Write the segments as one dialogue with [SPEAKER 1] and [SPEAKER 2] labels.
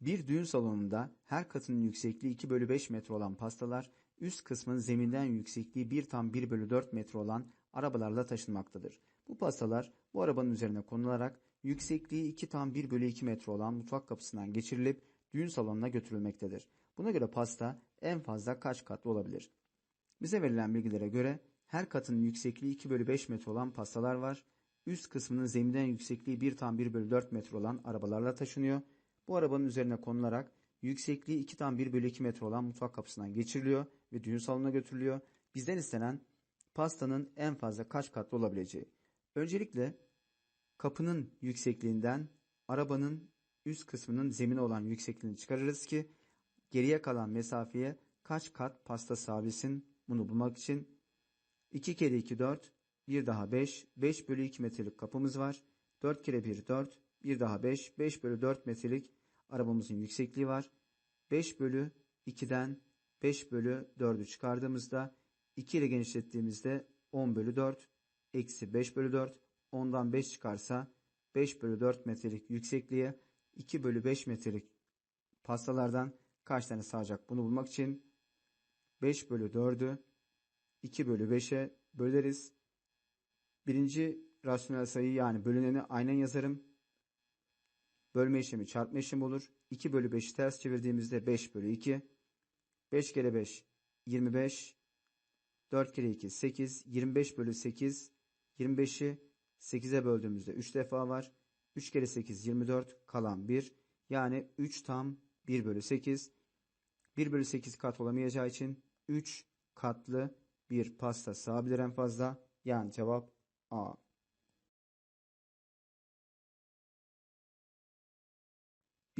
[SPEAKER 1] Bir düğün salonunda her katının yüksekliği 2 bölü 5 metre olan pastalar, üst kısmın zeminden yüksekliği 1 tam 1 bölü 4 metre olan arabalarla taşınmaktadır. Bu pastalar bu arabanın üzerine konularak yüksekliği 2 tam 1 bölü 2 metre olan mutfak kapısından geçirilip düğün salonuna götürülmektedir. Buna göre pasta en fazla kaç katlı olabilir? Bize verilen bilgilere göre her katının yüksekliği 2 bölü 5 metre olan pastalar var. Üst kısmının zeminden yüksekliği 1 tam 1 bölü 4 metre olan arabalarla taşınıyor. Bu arabanın üzerine konularak yüksekliği 2 tam 1 bölü 2 metre olan mutfak kapısından geçiriliyor ve düğün salonuna götürülüyor. Bizden istenen pastanın en fazla kaç katlı olabileceği. Öncelikle kapının yüksekliğinden arabanın üst kısmının zemine olan yüksekliğini çıkarırız ki geriye kalan mesafeye kaç kat pasta sığabilsin bunu bulmak için 2 kere 2 4 bir daha 5 5 bölü 2 metrelik kapımız var 4 kere 1 4 bir daha 5 5 bölü 4 metrelik arabamızın yüksekliği var 5 bölü 2'den 5 bölü 4'ü çıkardığımızda 2 ile genişlettiğimizde 10 bölü 4 eksi 5 bölü 4 10'dan 5 çıkarsa 5 bölü 4 metrelik yüksekliğe 2 bölü 5 metrelik pastalardan kaç tane sığacak bunu bulmak için 5 bölü 4'ü 2 bölü 5'e böleriz. Birinci rasyonel sayı yani bölüneni aynen yazarım. Bölme işlemi çarpma işlemi olur. 2 bölü 5'i ters çevirdiğimizde 5 bölü 2. 5 kere 5 25. 4 kere 2 8. 25 bölü 8. 25'i 8'e böldüğümüzde 3 defa var. 3 kere 8 24 kalan 1. Yani 3 tam 1 bölü 8. 1 bölü 8 kat olamayacağı için 3 katlı bir pasta sığabilir en fazla. Yani cevap A.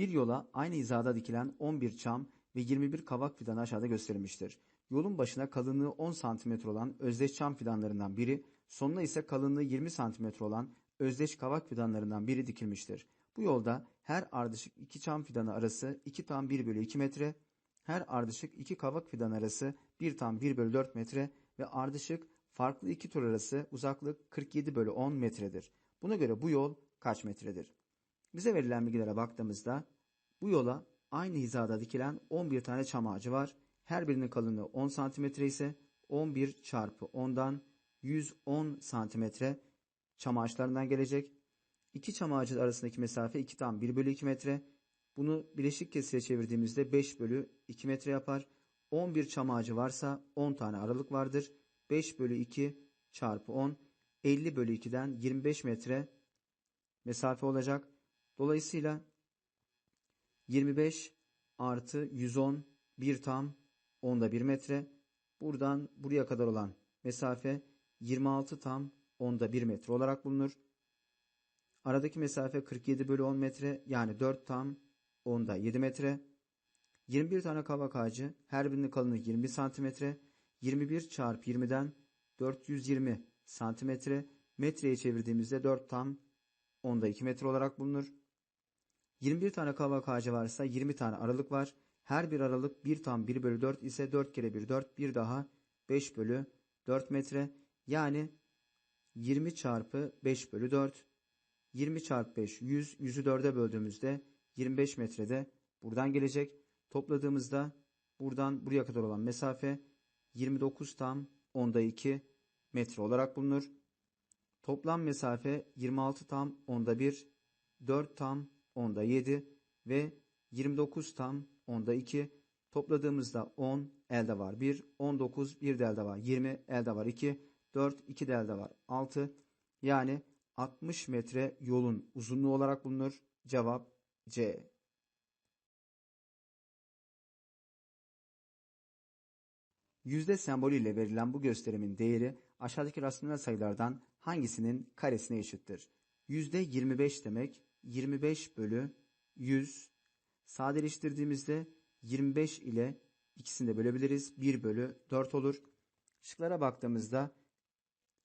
[SPEAKER 1] Bir yola aynı hizada dikilen 11 çam ve 21 kavak fidanı aşağıda gösterilmiştir. Yolun başına kalınlığı 10 cm olan özdeş çam fidanlarından biri, sonuna ise kalınlığı 20 cm olan özdeş kavak fidanlarından biri dikilmiştir. Bu yolda her ardışık iki çam fidanı arası 2 tam 1 bölü 2 metre, her ardışık iki kavak fidan arası 1 tam 1 bölü 4 metre ve ardışık farklı iki tur arası uzaklık 47 bölü 10 metredir. Buna göre bu yol kaç metredir? Bize verilen bilgilere baktığımızda bu yola aynı hizada dikilen 11 tane çam ağacı var. Her birinin kalınlığı 10 santimetre ise 11 çarpı 10'dan 110 santimetre çam ağaçlarından gelecek. İki çam ağacı arasındaki mesafe 2 tam 1 bölü 2 metre. Bunu bileşik kesire çevirdiğimizde 5 bölü 2 metre yapar. 11 çam ağacı varsa 10 tane aralık vardır. 5 bölü 2 çarpı 10 50 bölü 2'den 25 metre mesafe olacak. Dolayısıyla 25 artı 110 bir tam onda 1 metre. Buradan buraya kadar olan mesafe 26 tam onda 1 metre olarak bulunur. Aradaki mesafe 47 bölü 10 metre yani 4 tam onda 7 metre. 21 tane kavak ağacı her birinin kalınlığı 20 santimetre. 21 çarpı 20'den 420 santimetre metreye çevirdiğimizde 4 tam onda 2 metre olarak bulunur. 21 tane kavak ağacı varsa 20 tane aralık var. Her bir aralık 1 tam 1 bölü 4 ise 4 kere 1 4 bir daha 5 bölü 4 metre. Yani 20 çarpı 5 bölü 4 20 çarpı 5 100 100'ü 4'e böldüğümüzde 25 metrede buradan gelecek. Topladığımızda buradan buraya kadar olan mesafe 29 tam onda 2 metre olarak bulunur. Toplam mesafe 26 tam onda 1, 4 tam onda 7 ve 29 tam onda 2. Topladığımızda 10 elde var 1, 19 bir de elde var 20 elde var 2, 4 2 de elde var 6. Yani 60 metre yolun uzunluğu olarak bulunur. Cevap C. Yüzde sembolüyle verilen bu gösterimin değeri aşağıdaki rasyonel sayılardan hangisinin karesine eşittir? Yüzde 25 demek 25 bölü 100 sadeleştirdiğimizde 25 ile ikisini de bölebiliriz. 1 bölü 4 olur. Şıklara baktığımızda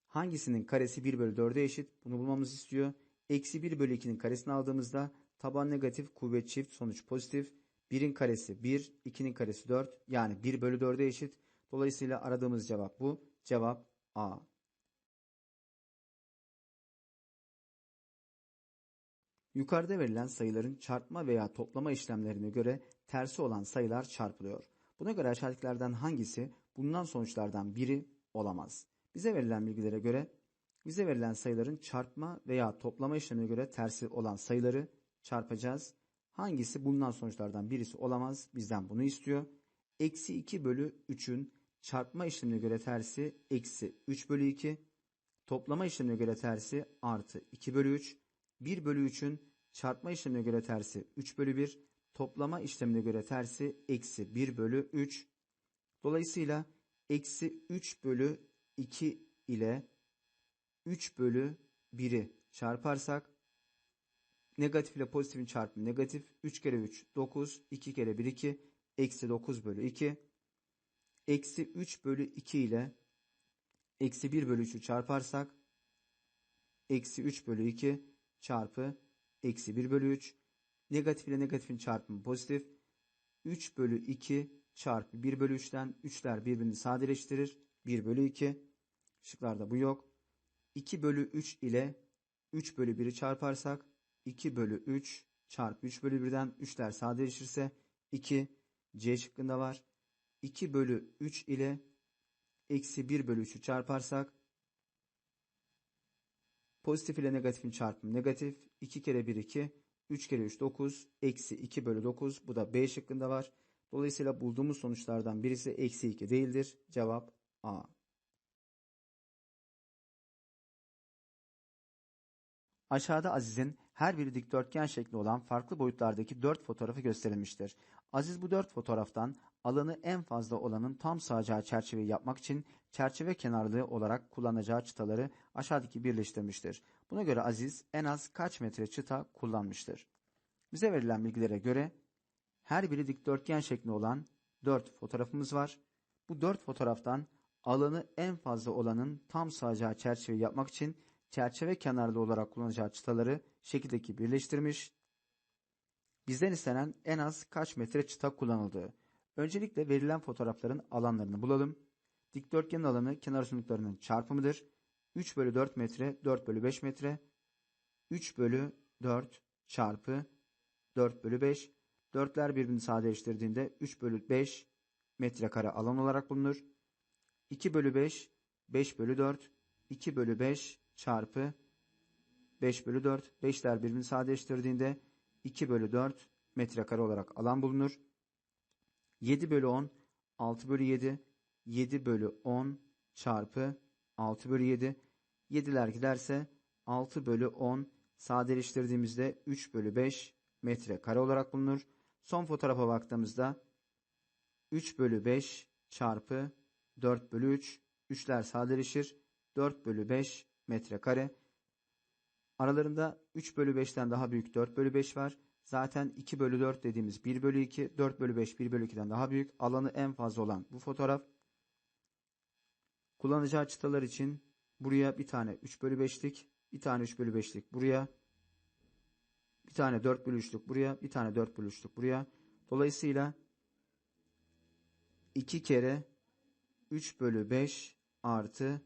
[SPEAKER 1] hangisinin karesi 1 bölü 4'e eşit? Bunu bulmamızı istiyor. Eksi 1 bölü 2'nin karesini aldığımızda taban negatif, kuvvet çift, sonuç pozitif. 1'in karesi 1, 2'nin karesi 4 yani 1 bölü 4'e eşit. Dolayısıyla aradığımız cevap bu. Cevap A. Yukarıda verilen sayıların çarpma veya toplama işlemlerine göre tersi olan sayılar çarpılıyor. Buna göre aşağıdakilerden hangisi bulunan sonuçlardan biri olamaz? Bize verilen bilgilere göre bize verilen sayıların çarpma veya toplama işlemine göre tersi olan sayıları çarpacağız. Hangisi bulunan sonuçlardan birisi olamaz? Bizden bunu istiyor. Eksi 2 bölü 3'ün çarpma işlemine göre tersi eksi 3 bölü 2. Toplama işlemine göre tersi artı 2 bölü 3. 1 bölü 3'ün çarpma işlemine göre tersi 3 bölü 1. Toplama işlemine göre tersi eksi 1 bölü 3. Dolayısıyla eksi 3 bölü 2 ile 3 bölü 1'i çarparsak negatif ile pozitifin çarpımı negatif 3 kere 3 9 2 kere 1 2 eksi 9 bölü 2 eksi 3 bölü 2 ile eksi 1 bölü 3'ü çarparsak eksi 3 bölü 2 çarpı eksi 1 bölü 3 negatif ile negatifin çarpımı pozitif. 3 bölü 2 çarpı 1 bölü 3'ten 3'ler birbirini sadeleştirir. 1 bölü 2 şıklarda bu yok. 2 bölü 3 ile 3 bölü 1'i çarparsak 2 bölü 3 çarpı 3 bölü 1'den 3'ler sadeleşirse 2 C şıkkında var. 2 bölü 3 ile eksi 1 bölü 3'ü çarparsak pozitif ile negatifin çarpımı negatif 2 kere 1 2 3 kere 3 9 eksi 2 bölü 9 bu da B şıkkında var. Dolayısıyla bulduğumuz sonuçlardan birisi eksi 2 değildir. Cevap A. Aşağıda Aziz'in her biri dikdörtgen şekli olan farklı boyutlardaki dört fotoğrafı gösterilmiştir. Aziz bu dört fotoğraftan alanı en fazla olanın tam sağacağı çerçeveyi yapmak için çerçeve kenarlığı olarak kullanacağı çıtaları aşağıdaki birleştirmiştir. Buna göre Aziz en az kaç metre çıta kullanmıştır? Bize verilen bilgilere göre her biri dikdörtgen şekli olan dört fotoğrafımız var. Bu dört fotoğraftan alanı en fazla olanın tam sağacağı çerçeveyi yapmak için çerçeve kenarlı olarak kullanacağı çıtaları şekildeki birleştirmiş. Bizden istenen en az kaç metre çıta kullanıldığı. Öncelikle verilen fotoğrafların alanlarını bulalım. Dikdörtgenin alanı kenar uzunluklarının çarpımıdır. 3 bölü 4 metre 4 bölü 5 metre. 3 bölü 4 çarpı 4 bölü 5. Dörtler birbirini sadeleştirdiğinde 3 bölü 5 metrekare alan olarak bulunur. 2 bölü 5 5 bölü 4 2 bölü 5 çarpı 5 bölü 4. 5'ler birbirini sadeleştirdiğinde 2 bölü 4 metrekare olarak alan bulunur. 7 bölü 10 6 bölü 7 7 bölü 10 çarpı 6 bölü 7 7'ler giderse 6 bölü 10 sadeleştirdiğimizde 3 bölü 5 metrekare olarak bulunur. Son fotoğrafa baktığımızda 3 bölü 5 çarpı 4 bölü 3 3'ler sadeleşir. 4 bölü 5 metrekare. Aralarında 3 bölü 5'ten daha büyük 4 bölü 5 var. Zaten 2 bölü 4 dediğimiz 1 bölü 2, 4 bölü 5 1 bölü 2'den daha büyük. Alanı en fazla olan bu fotoğraf. Kullanacağı çıtalar için buraya bir tane 3 bölü 5'lik, bir tane 3 bölü 5'lik buraya, bir tane 4 bölü 3'lük buraya, bir tane 4 bölü 3'lük buraya. Dolayısıyla 2 kere 3 bölü 5 artı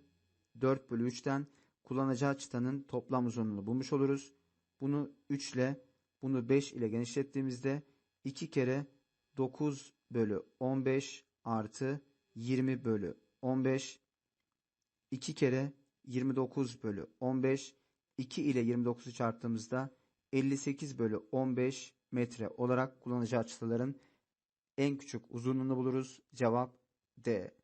[SPEAKER 1] 4 bölü 3'ten kullanacağı çıtanın toplam uzunluğunu bulmuş oluruz. Bunu 3 ile bunu 5 ile genişlettiğimizde 2 kere 9 bölü 15 artı 20 bölü 15 2 kere 29 bölü 15 2 ile 29'u çarptığımızda 58 bölü 15 metre olarak kullanacağı çıtaların en küçük uzunluğunu buluruz. Cevap D.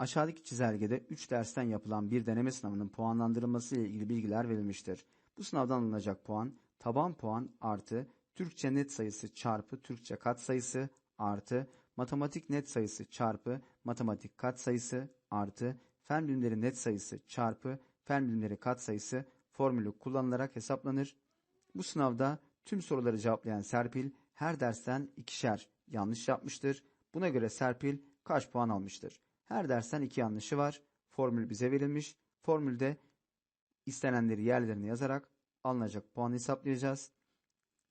[SPEAKER 1] Aşağıdaki çizelgede 3 dersten yapılan bir deneme sınavının puanlandırılması ile ilgili bilgiler verilmiştir. Bu sınavdan alınacak puan taban puan artı Türkçe net sayısı çarpı Türkçe kat sayısı artı matematik net sayısı çarpı matematik kat sayısı artı fen bilimleri net sayısı çarpı fen bilimleri kat sayısı formülü kullanılarak hesaplanır. Bu sınavda tüm soruları cevaplayan Serpil her dersten ikişer yanlış yapmıştır. Buna göre Serpil kaç puan almıştır? Her dersten iki yanlışı var. Formül bize verilmiş. Formülde istenenleri yerlerine yazarak alınacak puanı hesaplayacağız.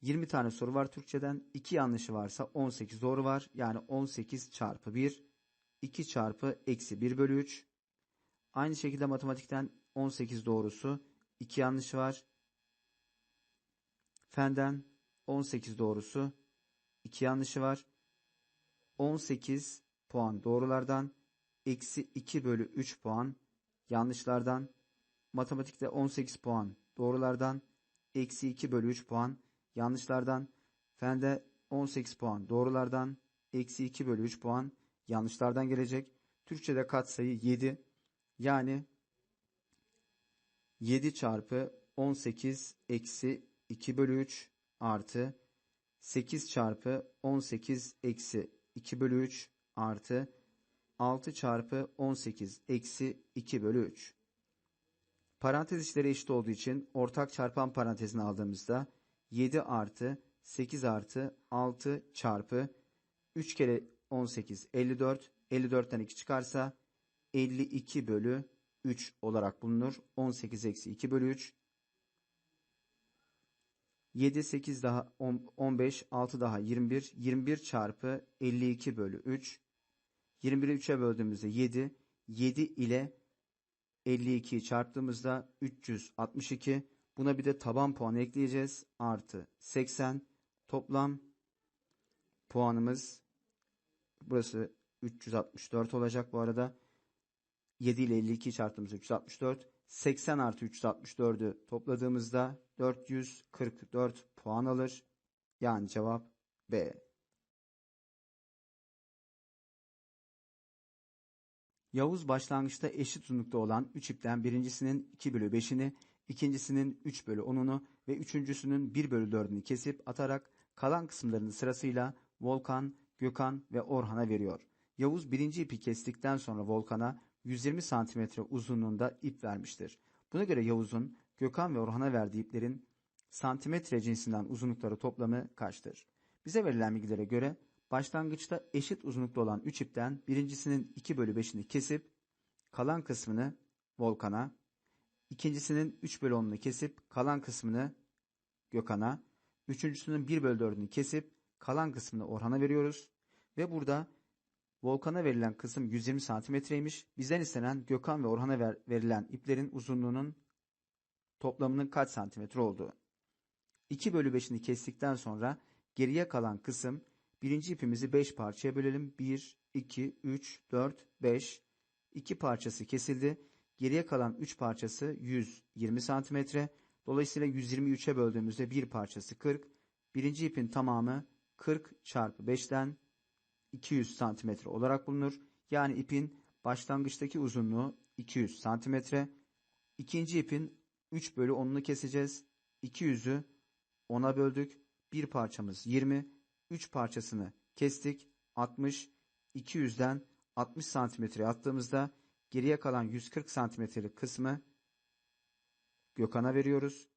[SPEAKER 1] 20 tane soru var Türkçeden. 2 yanlışı varsa 18 doğru var. Yani 18 çarpı 1. 2 çarpı eksi 1 bölü 3. Aynı şekilde matematikten 18 doğrusu 2 yanlış var. F'den 18 doğrusu 2 yanlışı var. 18 puan doğrulardan eksi 2 bölü 3 puan yanlışlardan. Matematikte 18 puan doğrulardan eksi 2 bölü 3 puan yanlışlardan. Fende 18 puan doğrulardan eksi 2 bölü 3 puan yanlışlardan gelecek. Türkçe'de katsayı 7 yani 7 çarpı 18 eksi 2 bölü 3 artı 8 çarpı 18 eksi 2 bölü 3 artı 6 çarpı 18 eksi 2 bölü 3. Parantez içleri eşit olduğu için ortak çarpan parantezini aldığımızda 7 artı 8 artı 6 çarpı 3 kere 18 54 54'ten 2 çıkarsa 52 bölü 3 olarak bulunur. 18 eksi 2 bölü 3. 7, 8 daha 10, 15, 6 daha 21. 21 çarpı 52 bölü 3. 21'i 3'e böldüğümüzde 7. 7 ile 52'yi çarptığımızda 362. Buna bir de taban puanı ekleyeceğiz. Artı 80. Toplam puanımız burası 364 olacak bu arada. 7 ile 52 çarptığımızda 364. 80 artı 364'ü topladığımızda 444 puan alır. Yani cevap B. Yavuz başlangıçta eşit uzunlukta olan 3 ipten birincisinin 2 bölü 5'ini, ikincisinin 3 bölü 10'unu ve üçüncüsünün 1 bölü 4'ünü kesip atarak kalan kısımlarını sırasıyla Volkan, Gökhan ve Orhan'a veriyor. Yavuz birinci ipi kestikten sonra Volkan'a 120 santimetre uzunluğunda ip vermiştir. Buna göre Yavuz'un Gökhan ve Orhan'a verdiği iplerin santimetre cinsinden uzunlukları toplamı kaçtır? Bize verilen bilgilere göre başlangıçta eşit uzunlukta olan 3 ipten birincisinin 2 bölü 5'ini kesip kalan kısmını Volkan'a, ikincisinin 3 bölü 10'unu kesip kalan kısmını Gökhan'a, üçüncüsünün 1 bölü 4'ünü kesip kalan kısmını Orhan'a veriyoruz. Ve burada Volkan'a verilen kısım 120 santimetreymiş. Bizden istenen Gökhan ve Orhan'a ver, verilen iplerin uzunluğunun toplamının kaç santimetre olduğu. 2 bölü 5'ini kestikten sonra geriye kalan kısım birinci ipimizi 5 parçaya bölelim. 1, 2, 3, 4, 5. 2 parçası kesildi. Geriye kalan 3 parçası 120 santimetre. Dolayısıyla 123'e böldüğümüzde bir parçası 40. Birinci ipin tamamı 40 çarpı 5'ten 200 santimetre olarak bulunur. Yani ipin başlangıçtaki uzunluğu 200 santimetre. İkinci ipin 3 bölü 10'unu keseceğiz. 200'ü 10'a böldük. Bir parçamız 20. 3 parçasını kestik. 60. 200'den 60 santimetre attığımızda geriye kalan 140 santimetrelik kısmı Gökhan'a veriyoruz.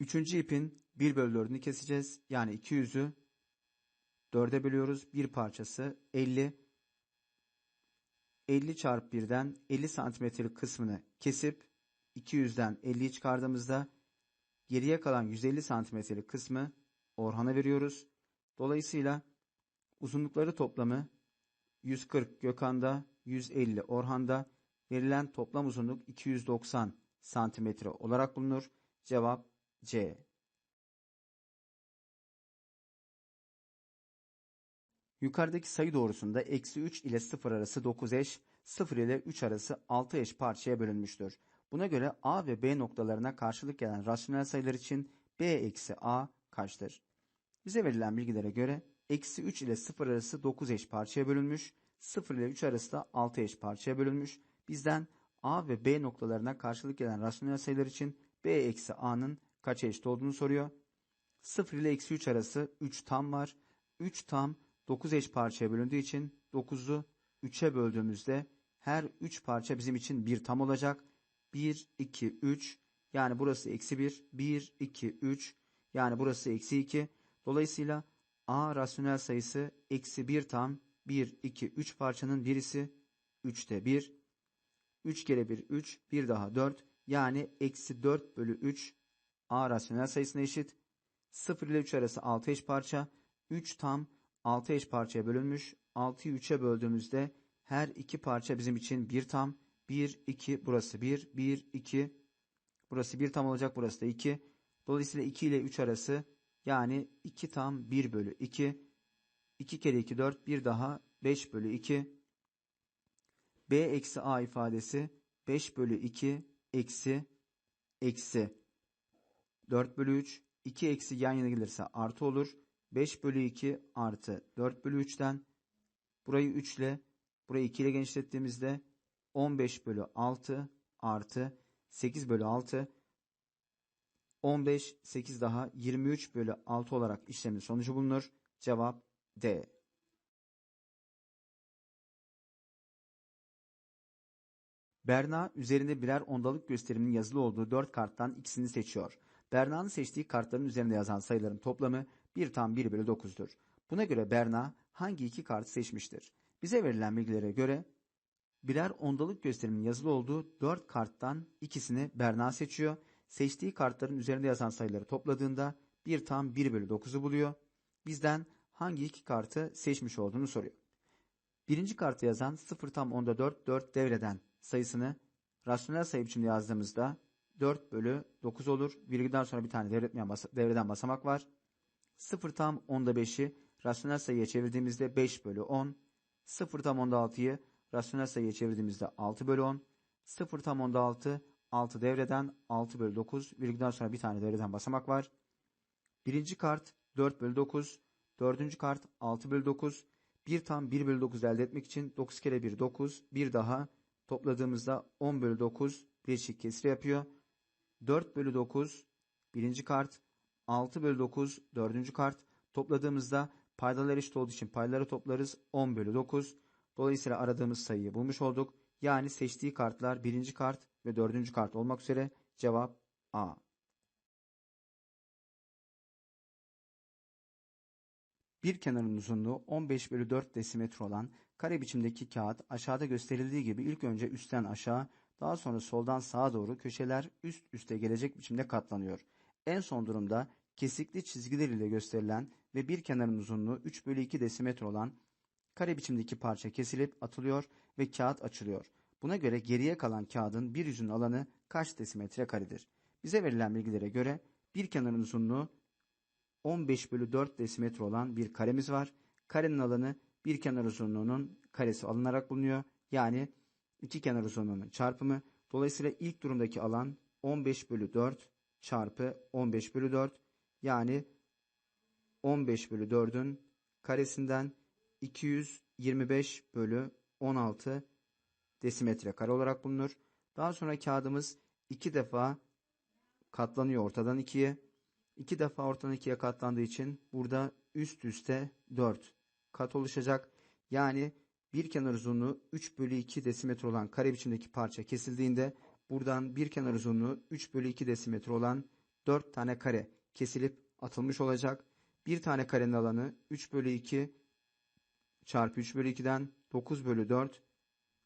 [SPEAKER 1] Üçüncü ipin 1 bölü 4'ünü keseceğiz. Yani 200'ü 4'e bölüyoruz. Bir parçası 50. 50 çarpı 1'den 50 santimetrelik kısmını kesip 200'den 50'yi çıkardığımızda geriye kalan 150 santimetrelik kısmı Orhan'a veriyoruz. Dolayısıyla uzunlukları toplamı 140 Gökhan'da, 150 Orhan'da verilen toplam uzunluk 290 santimetre olarak bulunur. Cevap C. Yukarıdaki sayı doğrusunda eksi 3 ile 0 arası 9 eş, 0 ile 3 arası 6 eş parçaya bölünmüştür. Buna göre A ve B noktalarına karşılık gelen rasyonel sayılar için B eksi A kaçtır? Bize verilen bilgilere göre eksi 3 ile 0 arası 9 eş parçaya bölünmüş, 0 ile 3 arası da 6 eş parçaya bölünmüş. Bizden A ve B noktalarına karşılık gelen rasyonel sayılar için B eksi A'nın kaç eşit olduğunu soruyor. 0 ile eksi 3 arası 3 tam var. 3 tam 9 eş parçaya bölündüğü için 9'u 3'e böldüğümüzde her 3 parça bizim için bir tam olacak. 1, 2, 3 yani burası eksi 1, 1, 2, 3 yani burası eksi 2. Dolayısıyla A rasyonel sayısı eksi 1 tam 1, 2, 3 parçanın birisi 3'te 1. 3 kere 1, 3, bir daha 4 yani eksi 4 bölü 3 A rasyonel sayısına eşit. 0 ile 3 arası 6 eş parça. 3 tam 6 eş parçaya bölünmüş. 6'yı 3'e böldüğümüzde her iki parça bizim için bir tam 1, 2, burası 1, 1, 2. Burası 1 tam olacak, burası da 2. Dolayısıyla 2 ile 3 arası yani 2 tam 1 bölü 2. 2 kere 2 4, bir daha 5 bölü 2. B eksi A ifadesi 5 bölü 2 eksi eksi 4 bölü 3. 2 eksi yan yana gelirse artı olur. 5 bölü 2 artı 4 bölü 3'ten burayı 3 ile burayı 2 ile genişlettiğimizde 15 bölü 6 artı 8 bölü 6 15 8 daha 23 bölü 6 olarak işlemin sonucu bulunur. Cevap D. Berna üzerinde birer ondalık gösteriminin yazılı olduğu 4 karttan ikisini seçiyor. Berna'nın seçtiği kartların üzerinde yazan sayıların toplamı 1 tam 1 bölü 9'dur. Buna göre Berna hangi iki kartı seçmiştir? Bize verilen bilgilere göre birer ondalık gösteriminin yazılı olduğu 4 karttan ikisini Berna seçiyor. Seçtiği kartların üzerinde yazan sayıları topladığında 1 tam 1 bölü 9'u buluyor. Bizden hangi iki kartı seçmiş olduğunu soruyor. Birinci kartı yazan 0 tam onda 4, 4 devreden sayısını rasyonel sayı biçimde yazdığımızda 4 bölü 9 olur. Virgülden sonra bir tane devretmeyen basa devreden basamak var. 0 tam onda 5'i rasyonel sayıya çevirdiğimizde 5 bölü 10. 0 tam onda 6'yı rasyonel sayıya çevirdiğimizde 6 bölü 10. 0 tam onda 6, 6 devreden 6 bölü 9. Virgülden sonra bir tane devreden basamak var. Birinci kart 4 bölü 9. Dördüncü kart 6 bölü 9. 1 tam 1 bölü 9 elde etmek için 9 kere 1 9. Bir daha topladığımızda 10 bölü 9 bileşik kesri yapıyor. 4 bölü 9 birinci kart. 6 bölü 9 dördüncü kart. Topladığımızda paydalar eşit olduğu için payları toplarız. 10 bölü 9. Dolayısıyla aradığımız sayıyı bulmuş olduk. Yani seçtiği kartlar birinci kart ve dördüncü kart olmak üzere cevap A. Bir kenarın uzunluğu 15 bölü 4 desimetre olan kare biçimdeki kağıt aşağıda gösterildiği gibi ilk önce üstten aşağı daha sonra soldan sağa doğru köşeler üst üste gelecek biçimde katlanıyor. En son durumda kesikli çizgiler ile gösterilen ve bir kenarın uzunluğu 3 bölü 2 desimetre olan kare biçimdeki parça kesilip atılıyor ve kağıt açılıyor. Buna göre geriye kalan kağıdın bir yüzünün alanı kaç desimetre karedir? Bize verilen bilgilere göre bir kenarın uzunluğu 15 bölü 4 desimetre olan bir karemiz var. Karenin alanı bir kenar uzunluğunun karesi alınarak bulunuyor. Yani iki kenar uzunluğunun çarpımı. Dolayısıyla ilk durumdaki alan 15 bölü 4 çarpı 15 bölü 4. Yani 15 bölü 4'ün karesinden 225 bölü 16 desimetre kare olarak bulunur. Daha sonra kağıdımız iki defa katlanıyor ortadan ikiye. İki defa ortadan ikiye katlandığı için burada üst üste 4 kat oluşacak. Yani bir kenar uzunluğu 3 bölü 2 desimetre olan kare biçimdeki parça kesildiğinde buradan bir kenar uzunluğu 3 bölü 2 desimetre olan 4 tane kare kesilip atılmış olacak. Bir tane karenin alanı 3 bölü 2 çarpı 3 bölü 2'den 9 bölü 4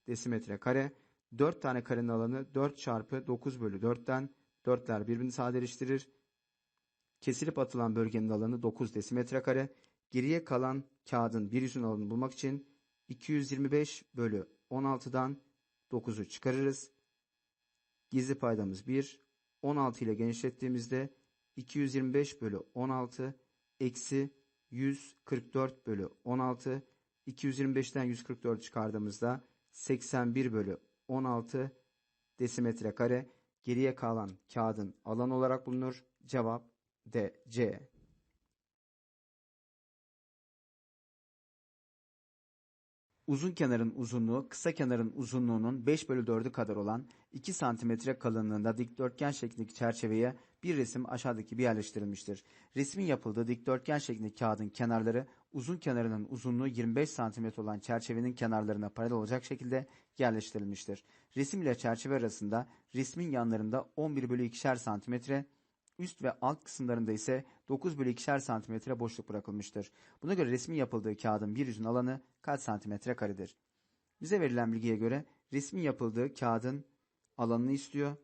[SPEAKER 1] desimetre kare. 4 tane karenin alanı 4 çarpı 9 bölü 4'ten 4'ler birbirini sadeleştirir. Kesilip atılan bölgenin alanı 9 desimetre kare. Geriye kalan kağıdın bir yüzün alanını bulmak için 225 bölü 16'dan 9'u çıkarırız. Gizli paydamız 1. 16 ile genişlettiğimizde 225 bölü 16 eksi 144 bölü 16. 225'ten 144 çıkardığımızda 81 bölü 16 desimetre kare. Geriye kalan kağıdın alan olarak bulunur. Cevap D, C. Uzun kenarın uzunluğu kısa kenarın uzunluğunun 5 bölü 4'ü kadar olan 2 santimetre kalınlığında dikdörtgen şeklindeki çerçeveye bir resim aşağıdaki gibi yerleştirilmiştir. Resmin yapıldığı dikdörtgen şeklindeki kağıdın kenarları uzun kenarının uzunluğu 25 santimetre olan çerçevenin kenarlarına paralel olacak şekilde yerleştirilmiştir. Resim ile çerçeve arasında resmin yanlarında 11 bölü 2'şer santimetre, üst ve alt kısımlarında ise 9 bölü 2'şer santimetre boşluk bırakılmıştır. Buna göre resmin yapıldığı kağıdın bir yüzün alanı kaç santimetre karedir? Bize verilen bilgiye göre resmin yapıldığı kağıdın alanını istiyor.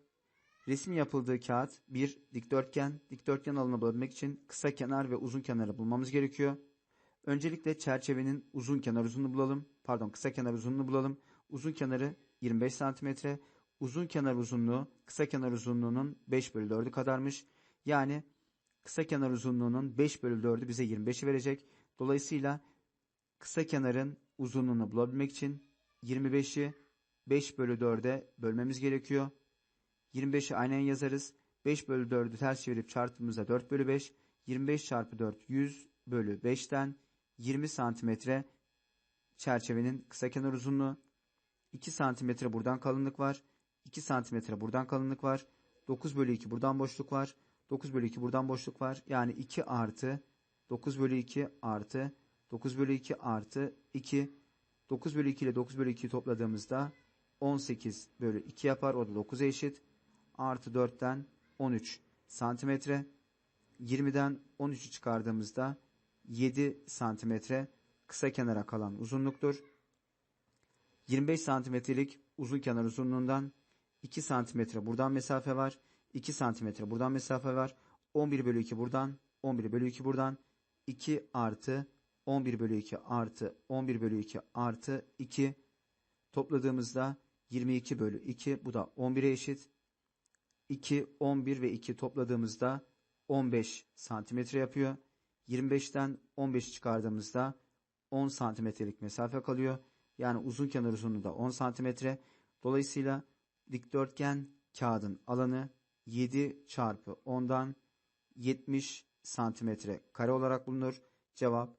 [SPEAKER 1] Resmin yapıldığı kağıt bir dikdörtgen. Dikdörtgen alanı bulabilmek için kısa kenar ve uzun kenarı bulmamız gerekiyor. Öncelikle çerçevenin uzun kenar uzunluğunu bulalım. Pardon kısa kenar uzunluğunu bulalım. Uzun kenarı 25 santimetre. Uzun kenar uzunluğu kısa kenar uzunluğunun 5 bölü 4'ü kadarmış. Yani kısa kenar uzunluğunun 5 bölü 4'ü bize 25'i verecek. Dolayısıyla kısa kenarın uzunluğunu bulabilmek için 25'i 5 bölü 4'e bölmemiz gerekiyor. 25'i aynen yazarız. 5 bölü 4'ü ters çevirip çarptığımızda 4 bölü 5. 25 çarpı 4 100 bölü 5'ten 20 santimetre çerçevenin kısa kenar uzunluğu. 2 santimetre buradan kalınlık var. 2 santimetre buradan kalınlık var. 9 bölü 2 buradan boşluk var. 9 bölü 2 buradan boşluk var. Yani 2 artı 9 bölü 2 artı 9 bölü 2 artı 2. 9 bölü 2 ile 9 bölü 2'yi topladığımızda 18 bölü 2 yapar. O da 9'a eşit. Artı 4'ten 13 santimetre. 20'den 13'ü çıkardığımızda 7 santimetre kısa kenara kalan uzunluktur. 25 santimetrelik uzun kenar uzunluğundan 2 santimetre buradan mesafe var. 2 santimetre buradan mesafe var. 11 bölü 2 buradan. 11 bölü 2 buradan. 2 artı 11 bölü 2 artı 11 bölü 2 artı 2 topladığımızda 22 bölü 2 bu da 11'e eşit. 2, 11 ve 2 topladığımızda 15 santimetre yapıyor. 25'ten 15 çıkardığımızda 10 santimetrelik mesafe kalıyor. Yani uzun kenar uzunluğu da 10 santimetre. Dolayısıyla dikdörtgen kağıdın alanı 7 çarpı 10'dan 70 santimetre kare olarak bulunur. Cevap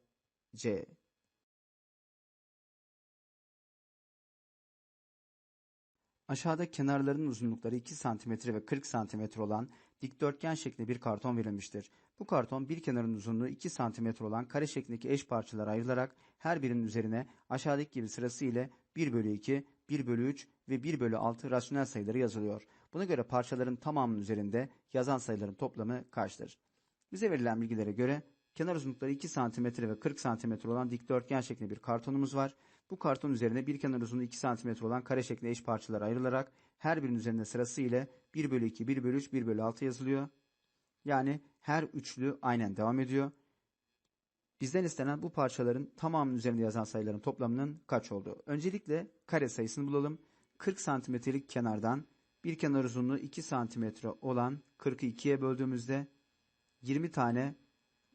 [SPEAKER 1] C. Aşağıda kenarların uzunlukları 2 cm ve 40 cm olan dikdörtgen şeklinde bir karton verilmiştir. Bu karton bir kenarın uzunluğu 2 cm olan kare şeklindeki eş parçalara ayrılarak her birinin üzerine aşağıdaki gibi sırası ile 1 bölü 2, 1 bölü 3 ve 1 bölü 6 rasyonel sayıları yazılıyor. Buna göre parçaların tamamının üzerinde yazan sayıların toplamı kaçtır? Bize verilen bilgilere göre kenar uzunlukları 2 cm ve 40 cm olan dikdörtgen şeklinde bir kartonumuz var. Bu karton üzerine bir kenar uzunluğu 2 cm olan kare şeklinde eş parçalara ayrılarak her birinin üzerinde sırası ile 1 bölü 2, 1 bölü 3, 1 bölü 6 yazılıyor. Yani her üçlü aynen devam ediyor. Bizden istenen bu parçaların tamamının üzerinde yazan sayıların toplamının kaç olduğu. Öncelikle kare sayısını bulalım. 40 santimetrelik kenardan bir kenar uzunluğu 2 santimetre olan 40'ı 2'ye böldüğümüzde 20 tane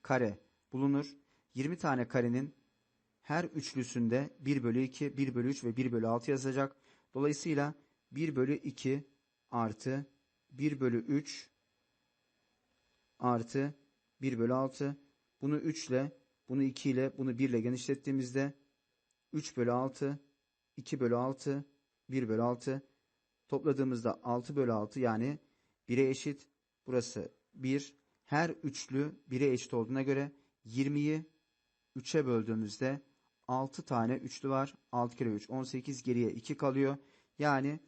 [SPEAKER 1] kare bulunur. 20 tane karenin her üçlüsünde 1 bölü 2, 1 bölü 3 ve 1 bölü 6 yazacak. Dolayısıyla 1 bölü 2 artı 1 bölü 3 artı 1 bölü 6. Bunu 3 ile, bunu 2 ile, bunu 1 ile genişlettiğimizde 3 bölü 6, 2 bölü 6, 1 bölü 6. Topladığımızda 6 bölü 6 yani 1'e eşit. Burası 1. Her üçlü 1'e eşit olduğuna göre 20'yi 3'e böldüğümüzde 6 tane üçlü var. 6 kere 3 18 geriye 2 kalıyor. Yani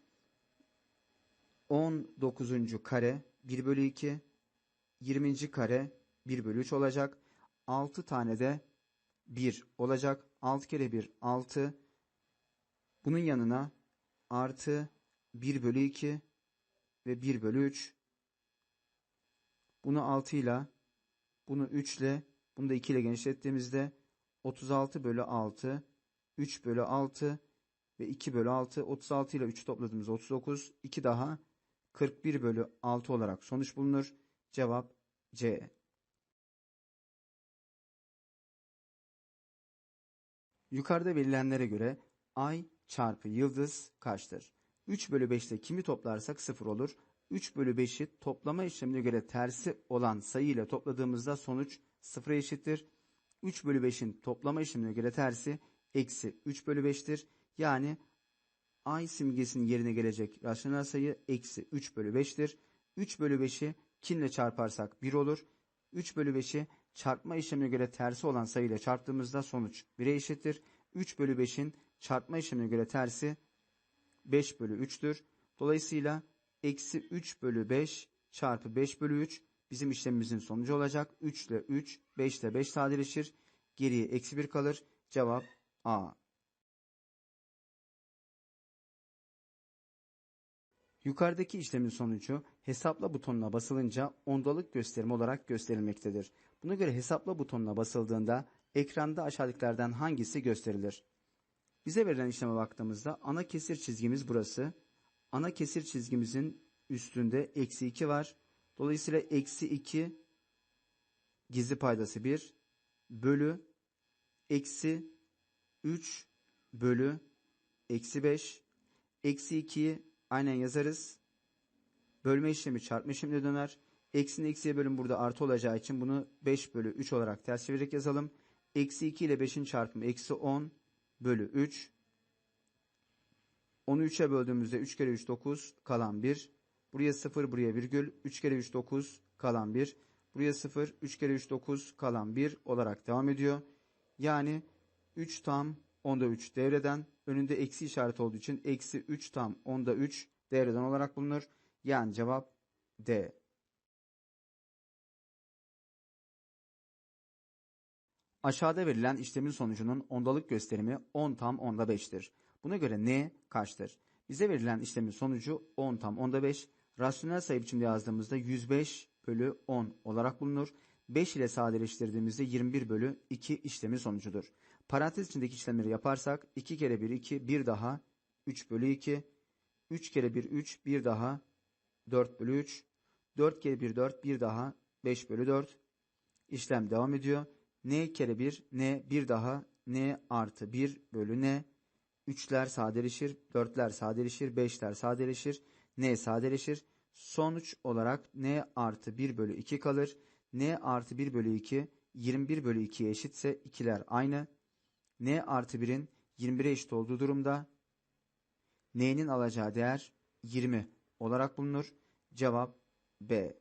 [SPEAKER 1] 19. kare 1 bölü 2 20. kare 1 bölü 3 olacak. 6 tane de 1 olacak. 6 kere 1 6. Bunun yanına artı 1 bölü 2 ve 1 bölü 3. Bunu 6 ile bunu 3 ile bunu da 2 ile genişlettiğimizde 36 bölü 6 3 bölü 6 ve 2 bölü 6 36 ile 3 topladığımızda 39 2 daha 41 bölü 6 olarak sonuç bulunur. Cevap C. Yukarıda verilenlere göre ay çarpı yıldız kaçtır? 3 bölü 5'te kimi toplarsak 0 olur. 3 bölü 5'i toplama işlemine göre tersi olan sayı ile topladığımızda sonuç 0'a eşittir. 3 bölü 5'in toplama işlemine göre tersi eksi 3 bölü 5'tir. Yani ay simgesinin yerine gelecek rasyonel sayı eksi 3 bölü 5'tir. 3 bölü 5'i kinle çarparsak 1 olur. 3 bölü 5'i çarpma işlemine göre tersi olan sayı ile çarptığımızda sonuç 1'e eşittir. 3 bölü 5'in çarpma işlemine göre tersi 5 bölü 3'tür. Dolayısıyla eksi 3 bölü 5 çarpı 5 bölü 3 bizim işlemimizin sonucu olacak. 3 ile 3, 5 ile 5 sadeleşir. Geriye eksi 1 kalır. Cevap A. Yukarıdaki işlemin sonucu hesapla butonuna basılınca ondalık gösterimi olarak gösterilmektedir. Buna göre hesapla butonuna basıldığında ekranda aşağıdakilerden hangisi gösterilir? Bize verilen işleme baktığımızda ana kesir çizgimiz burası. Ana kesir çizgimizin üstünde eksi 2 var. Dolayısıyla eksi 2 gizli paydası 1 bölü eksi 3 bölü eksi 5 eksi 2'yi aynen yazarız. Bölme işlemi çarpma işlemine döner. Eksinin eksiye bölüm burada artı olacağı için bunu 5 bölü 3 olarak ters çevirerek yazalım. Eksi 2 ile 5'in çarpımı eksi 10 bölü 3. 10'u 3'e böldüğümüzde 3 kere 3 9 kalan 1. Buraya 0 buraya virgül 3 kere 3 9 kalan 1. Buraya 0 3 kere 3 9 kalan 1 olarak devam ediyor. Yani 3 tam onda 3 devreden önünde eksi işareti olduğu için eksi 3 tam onda 3 devreden olarak bulunur. Yani cevap D. Aşağıda verilen işlemin sonucunun ondalık gösterimi 10 tam onda 5'tir. Buna göre n kaçtır? Bize verilen işlemin sonucu 10 tam onda 5. Rasyonel sayı biçimde yazdığımızda 105 bölü 10 olarak bulunur. 5 ile sadeleştirdiğimizde 21 bölü 2 işlemin sonucudur. Parantez içindeki işlemleri yaparsak 2 kere 1 2 bir daha 3 bölü 2 3 kere 1 3 bir daha 4 bölü 3 4 kere 1 4 bir daha 5 bölü 4 İşlem devam ediyor. n kere 1 n bir daha n artı 1 bölü n 3'ler sadeleşir 4'ler sadeleşir 5'ler sadeleşir n sadeleşir. Sonuç olarak n artı 1 bölü 2 kalır. n artı 1 bölü 2 21 bölü 2'ye eşitse ikiler aynı. N artı 1'in 21'e eşit olduğu durumda n'nin alacağı değer 20 olarak bulunur. Cevap B.